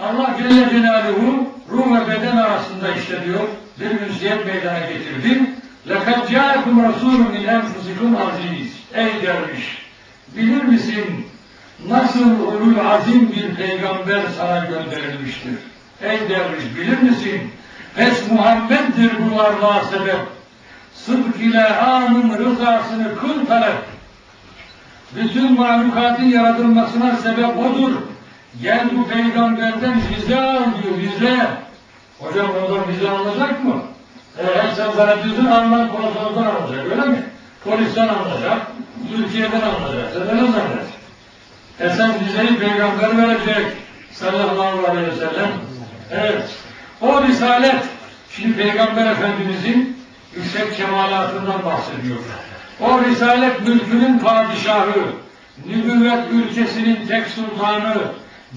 Allah Celle Celaluhu ruh ve beden arasında işte diyor bir ünsiyet meydana getirdi. لَقَدْ جَاءَكُمْ رَسُولٌ مِنْ اَنْفُسِكُمْ aziz. Ey derviş! Bilir misin nasıl ulul azim bir peygamber sana gönderilmiştir? Ey derviş bilir misin? Pes Muhammed'dir bu varlığa sebep. Sıdk ile anın rızasını kıl talep. Bütün mahlukatın yaratılmasına sebep odur. Gel bu peygamberden vize al diyor, vize. Hocam ondan vize alınacak mı? Eğer sen zannediyorsun Alman konsolosdan alınacak, öyle mi? Polisten alınacak, Türkiye'den alınacak. Sen öyle zannedersin. E sen vizeyi peygamber verecek sallallahu aleyhi ve sellem. Evet. O risalet, şimdi peygamber efendimizin yüksek kemalatından bahsediyor. O risalet mülkünün padişahı, nübüvvet ülkesinin tek sultanı,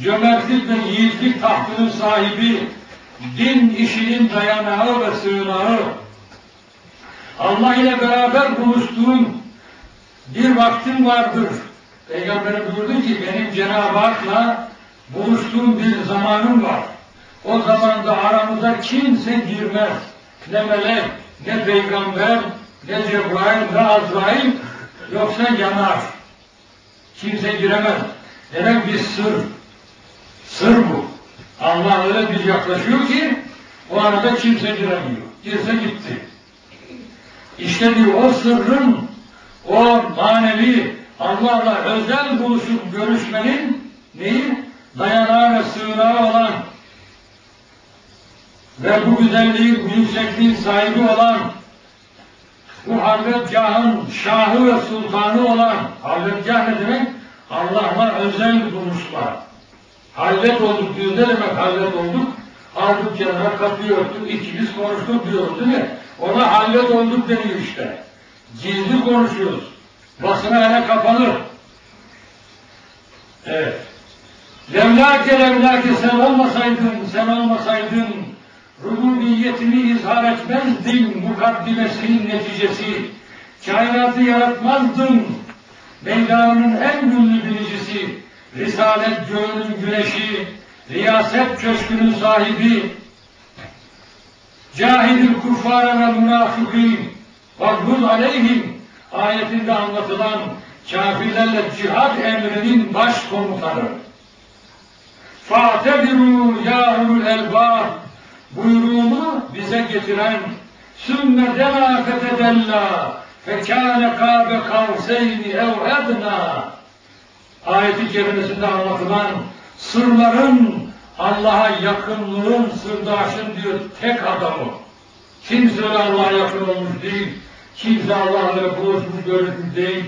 cömertlik ve yiğitlik tahtının sahibi, din işinin dayanağı ve sığınağı, Allah ile beraber buluştuğum bir vaktim vardır. Peygamberim buyurdu ki benim Cenab-ı Hak'la buluştuğum bir zamanım var. O zamanda aramıza kimse girmez. Ne melek, ne peygamber, ne Cebrail, ne Azrail yoksa yanar. Kimse giremez. Demek bir sır. Sır bu. Allah öyle bir yaklaşıyor ki o arada kimse giremiyor. Girse gitti. İşte diyor o sırrın o manevi Allah'la özel buluşup görüşmenin neyi? Dayanağı ve sığınağı olan ve bu güzelliğin, yüksekliğin sahibi olan bu halvetgahın şahı ve sultanı olan halvetgah ne demek? Allah'la özel buluşma. Halvet olduk diyor. Ne demek halvet olduk? Aldık kenara kapıyı örttük, ikimiz konuştuk diyoruz değil mi? Ona halvet olduk deniyor işte. Gizli konuşuyoruz. Basına hele kapalı. Evet. Levlake levlake sen olmasaydın, sen olmasaydın rububiyetini izhar etmezdin mukaddimesinin neticesi. Kainatı yaratmazdın. Meydanın en ünlü binicisi, Risalet göğünün güneşi, riyaset köşkünün sahibi, cahidül kuffara ve münafıkîn, vahdud aleyhim ayetinde anlatılan kafirlerle cihad emrinin baş komutanı. Fa'tebiru ya ulul elbab buyruğunu bize getiren sümme dena fetedella fekâne kâbe kavseyni ev edna ayeti kerimesinde anlatılan sırların Allah'a yakınlığın sırdaşın diyor tek adamı. Kimse Allah'a yakın olmuş değil. Kimse Allah'la buluşmuş görüşmüş değil.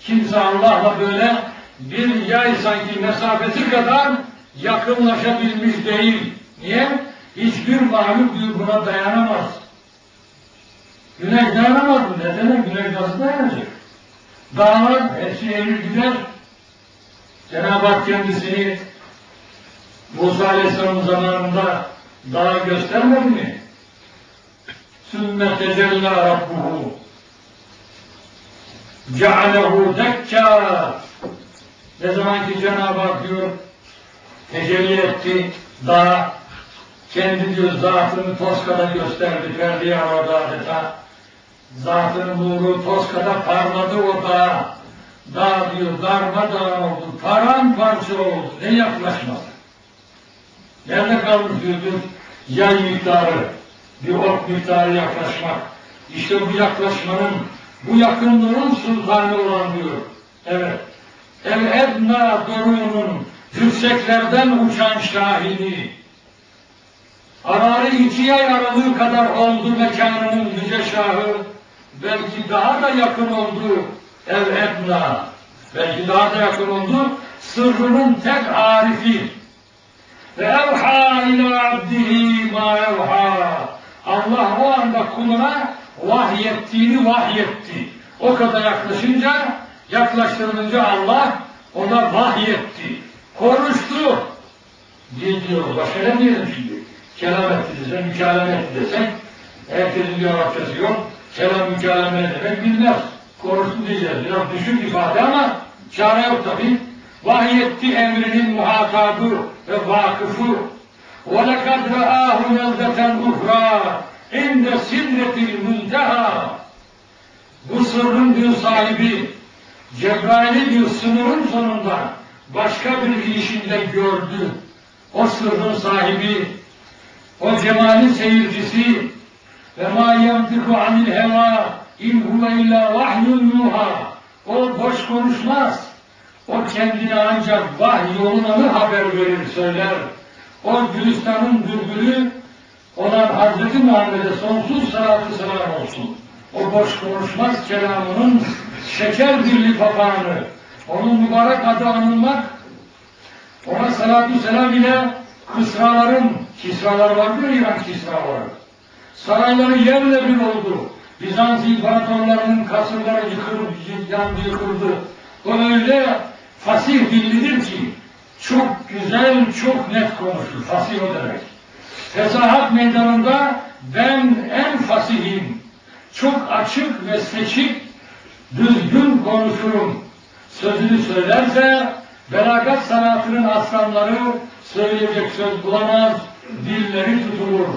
Kimse Allah'la böyle bir yay sanki mesafesi kadar yakınlaşabilmiş değil. Niye? Hiçbir mahluk diyor buna dayanamaz. Güneş dayanamaz mı? Ne demek? Güneş nasıl dayanacak? Dağlar hepsi erir gider. Cenab-ı Hak kendisini Musa Aleyhisselam zamanında dağa göstermedi mi? Sümme tecella rabbuhu. Cealehu dekka. Ne zaman ki Cenab-ı Hak diyor tecelli etti dağa kendi diyor zatını Toska'da gösterdi perdeyi arada adeta. Zatının nuru Toska'da parladı o dağa dağ diyor darmadağın oldu paramparça oldu. Ne yaklaşmadı? Nerede kalmış diyor bir yay miktarı. Bir ok miktarı yaklaşmak. İşte bu yaklaşmanın bu yakınlığın sultanı olan diyor. Evet. El edna dorunun yükseklerden uçan şahini ararı iki yay aralığı kadar oldu mekanının yüce şahı. Belki daha da yakın oldu ev ebna belki daha da yakın sırrının tek arifi ve evha ila abdihi ma evha Allah o anda kuluna vahyettiğini vahyetti. O kadar yaklaşınca, yaklaştırılınca Allah ona vahyetti. Konuştu. Diye diyor. Başka ne diyelim şimdi? Kelam etti desek, mükaleme etti desek, herkesin bir Arapçası yok. Kelam mükaleme demek bilmez. Konuştu diyeceğiz. Biraz düşük ifade ama çare yok tabi. vahyetti emrinin muhatabı ve vakıfı. وَلَقَدْ رَآهُ نَزْدَةً اُخْرَى اِنْدَ سِدْرَةِ الْمُنْتَهَى Bu sırrın bir sahibi, Cebrail'i bir sınırın sonunda başka bir işinde gördü. O sırrın sahibi, o cemalin seyircisi ve ma yemtiku anil heva in huve illa vahyun yuha o boş konuşmaz. O kendine ancak vahiy yoluna haber verir, söyler. O Gülistan'ın bülbülü olan Hazreti Muhammed'e sonsuz salatı selam olsun. O boş konuşmaz kelamının şeker birli papağanı. Onun mübarek adı anılmak, ona salatü selam ile kısraların, kisralar vardır İran kisraları. Sarayları yerle bir oldu. Bizans imparatorlarının kasırları yıkıldı, yandı, yıkıldı. O öyle fasih dillidir ki çok güzel, çok net konuşur. Fasih o demek. Fesahat meydanında ben en fasihim. Çok açık ve seçik, düzgün konuşurum. Sözünü söylerse belagat sanatının aslanları söyleyecek söz bulamaz, dilleri tutulur.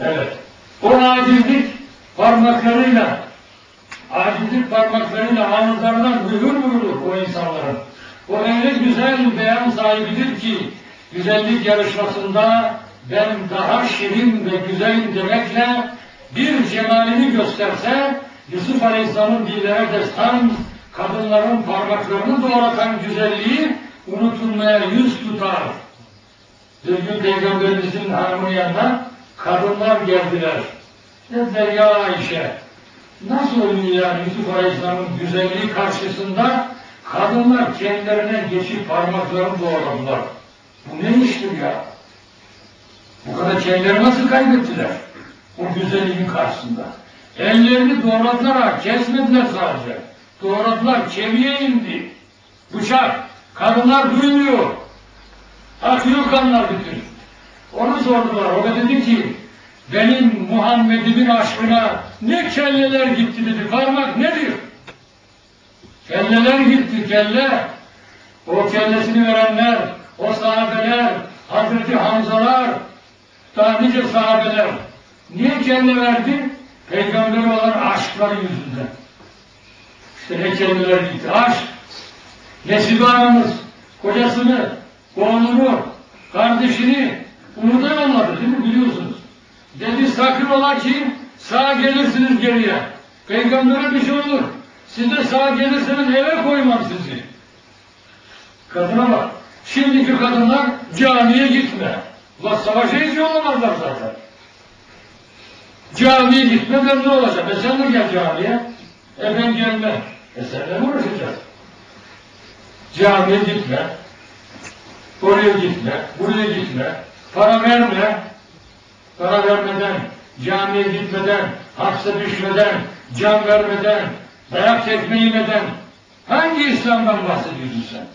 Evet. O acizlik parmaklarıyla, acizlik parmaklarıyla ağızlarından mühür vurulur o insanların. O öyle güzel beyan sahibidir ki, güzellik yarışmasında ben daha şirin ve güzelim demekle bir cemalini gösterse, Yusuf Aleyhisselam'ın dillere destan, kadınların parmaklarını doğratan güzelliği unutulmaya yüz tutar. Bir gün Peygamberimizin hanımının yanına kadınlar geldiler. Dediler ya Ayşe, nasıl oluyor Yusuf Aleyhisselam'ın güzelliği karşısında kadınlar kendilerine geçip parmaklarını doğradılar. Bu ne iştir ya? Bu kadar kendileri nasıl kaybettiler? O güzelliğin karşısında. Ellerini doğradılar ha, kesmediler sadece. Doğradılar, kemiğe indi. Bıçak. Kadınlar duymuyor. Akıyor kanlar bütün. Onu sordular. O da dedi ki benim Muhammed'imin aşkına ne kelleler gitti dedi. Parmak nedir? Kelleler gitti kelle. O kellesini verenler, o sahabeler, Hazreti Hamzalar, daha nice sahabeler. Niye kelle verdi? Peygamberi olan aşkları yüzünden. İşte ne kelleler gitti. Aşk. Nesibe anamız, kocasını, oğlunu, kardeşini Umut'a yolladı değil mi biliyorsunuz. Dedi sakın ola ki sağa gelirsiniz geriye. Peygamber'e bir şey olur. Siz de sağa gelirseniz eve koymam sizi. Kadına bak. Şimdiki kadınlar camiye gitme. Ulan savaşa hiç yollamazlar zaten. Camiye gitme ben ne olacak? E sen de gel camiye. E ben gelmem. E seninle mi uğraşacağız? Camiye gitme. Oraya gitme. Buraya gitme. Para verme. Para vermeden, camiye gitmeden, hapse düşmeden, can vermeden, dayak tekme yemeden hangi İslam'dan bahsediyorsun sen?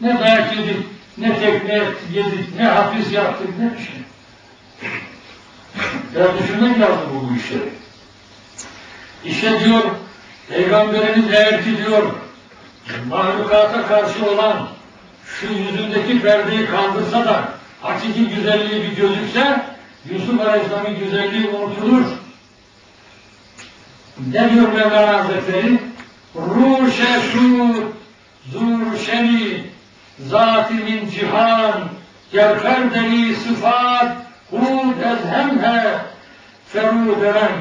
Ne dayak yedik, ne tekme yedik, ne hapis yaptık, ne bir şey. Ya düşünmek lazım bu işleri. İşte diyor, Peygamberimiz eğer ki diyor, mahlukata karşı olan şu yüzündeki perdeyi kaldırsa da hakiki güzelliği bir gözükse Yusuf Aleyhisselam'ın güzelliği unutulur. Ne diyor Mevlana Hazretleri? Ruşe şu zur şeni zati min cihan gerfer sıfat hud ezhemhe feruderen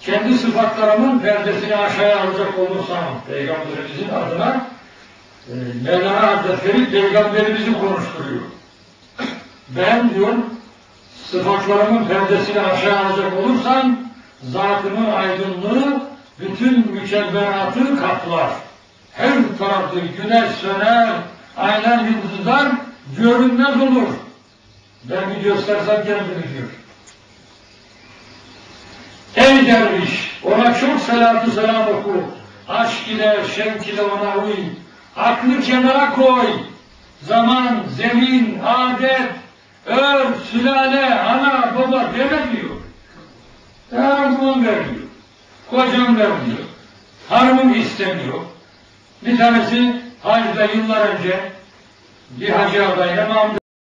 kendi sıfatlarımın perdesini aşağıya alacak olursam Peygamberimizin adına e, Mevlana Hazretleri Peygamberimizi konuşturuyor. Ben diyor sıfatlarımın perdesini aşağı alacak olursam zatımın aydınlığı bütün mükebberatı kaplar. Her tarafı güneş söner, aynen yıldızlar görünmez olur. Ben bir göstersem kendini diyor. Ey derviş, ona çok selatü selam oku. Aşk ile, şevk ile ona uy. Aklı kenara koy. Zaman, zemin, adet, Ör, sülale, ana, baba veremiyor. Hanımım vermiyor. Kocam vermiyor. Hanımım istemiyor. Bir tanesi hacda yıllar önce bir hacı adayla Mahmud